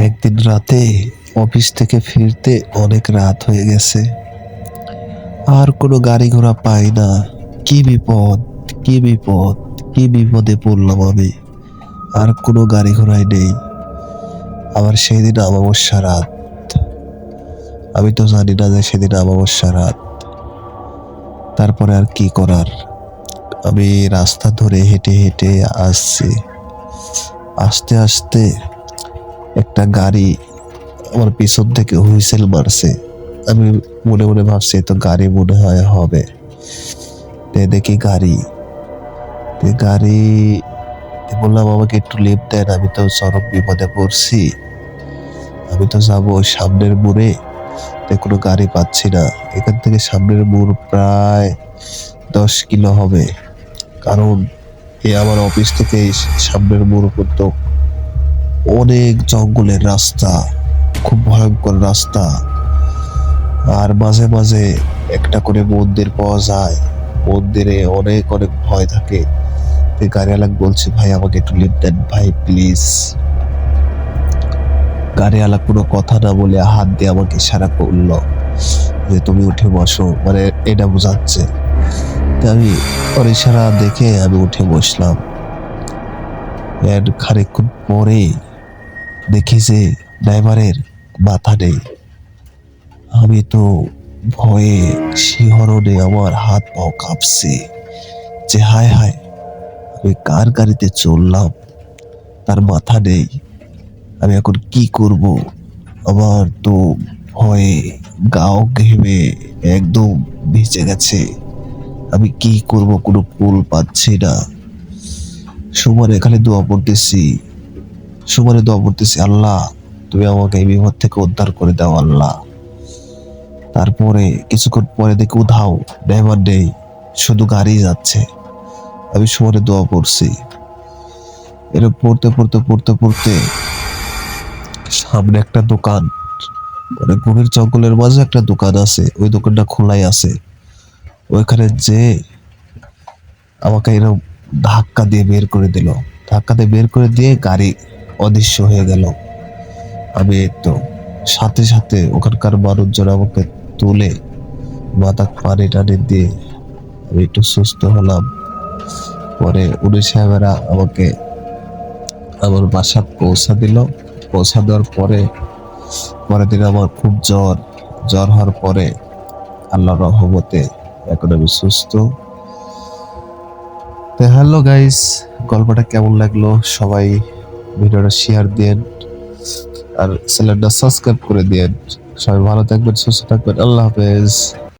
একদিন রাতে অফিস থেকে ফিরতে অনেক রাত হয়ে গেছে। আর কোনো গাড়ি ঘোড়া পাই না। কি বিপদ কি বিপদ, কি বিপদে পড়লাম আমি। আর কোনো গাড়ি ঘোড়াই নেই। আবার সেদিন অমাবস্যা রাত। আমি তো জানি না যে সেদিন অমাবস্যা রাত। তারপরে আর কি করার? আমি রাস্তা ধরে হেঁটে হেঁটে আসছি। আস্তে আস্তে একটা গাড়ি আমার পিছন থেকে হুইসেল মারছে। আমি মনে মনে ভাবছি তো গাড়ি মনে হয় হবে। দেখি গাড়ি। গাড়ি বললাম, আমাকে একটু লিফট দেন, আমি তো চরম বিপদে পড়ছি। আমি তো যাব সামনের মোড়ে। কোনো গাড়ি পাচ্ছি না। এখান থেকে সামনের মোড় প্রায় দশ কিলো হবে। কারণ এ আমার অফিস থেকে সামনের মোড় পর্যন্ত অনেক জঙ্গলের রাস্তা, খুব ভয়ঙ্কর রাস্তা। আর মাঝে মাঝে একটা করে মন্দির পাওয়া যায়। মন্দিরে অনেক অনেক ভয় থাকে। তো গাড়িওয়ালাকে বলছি, ভাই, আমাকে একটু লিফট দেন, ভাই প্লিজ গাড়িওয়ালা কোনো কথা না বলে হাত দিয়ে আমাকে ইশারা করল যে, তুমি উঠে বসো। মানে এটা বোঝাচ্ছে। আমি ওর ইশারা দেখে আমি উঠে বসলাম। এর খানিকক্ষণ পরে দেখি যে ড্রাইভারের মাথা নেই। আমি তো ভয়ে শিহরণে আমার হাত পাও কাঁপছে। যে হায় হায়, আমি কার গাড়িতে চললাম তার মাথা নেই। আমি এখন কি করব? আমার তো ভয়ে গাও ঘেমে একদম ভিজে গেছে। আমি কি করব? কোনো কুল পাচ্ছি না। সুমার এখানে দোয়া পড়তেছি সুমারে দোয়া পড়তেছি আল্লাহ, তুমি আমাকে এই বিপদ থেকে উদ্ধার করে দাও, আল্লাহ। তারপরে কিছুক্ষণ পরে দেখি, উধাও, ড্রাইভার নেই, শুধু গাড়ি যাচ্ছে। আমি সুমারে দোয়া পড়ছি এরকম পড়তে পড়তে পড়তে পড়তে সামনে একটা দোকান মানে গভীর জঙ্গলের মাঝে একটা দোকান আছে, ওই দোকানটা খোলাই আছে। ওইখানে যে আমাকে এরকম ধাক্কা দিয়ে বের করে দিল। ধাক্কা দিয়ে বের করে দিয়ে গাড়ি অদৃশ্য হয়ে গেল। আমি তো সাথে সাথে ওখানকার মানুষজন আমাকে তুলে মাথা পানি টানি দিয়ে আমি একটু সুস্থ হলাম। পরে উনি সাহেবেরা আমাকে আমার বাসা পৌঁছা দিল। পৌঁছা দেওয়ার পরে, পরের দিন আমার খুব জ্বর। জ্বর হওয়ার পরে আল্লাহ রহমতে এখন আমি সুস্থ। হ্যালো গাইস, গল্পটা কেমন লাগল? সবাই ভিডিওটা শেয়ার দেন আর চ্যানেলটা সাবস্ক্রাইব করে দেন সবাই ভালো থাকবেন, সুস্থ থাকবেন। আল্লাহ হাফেজ।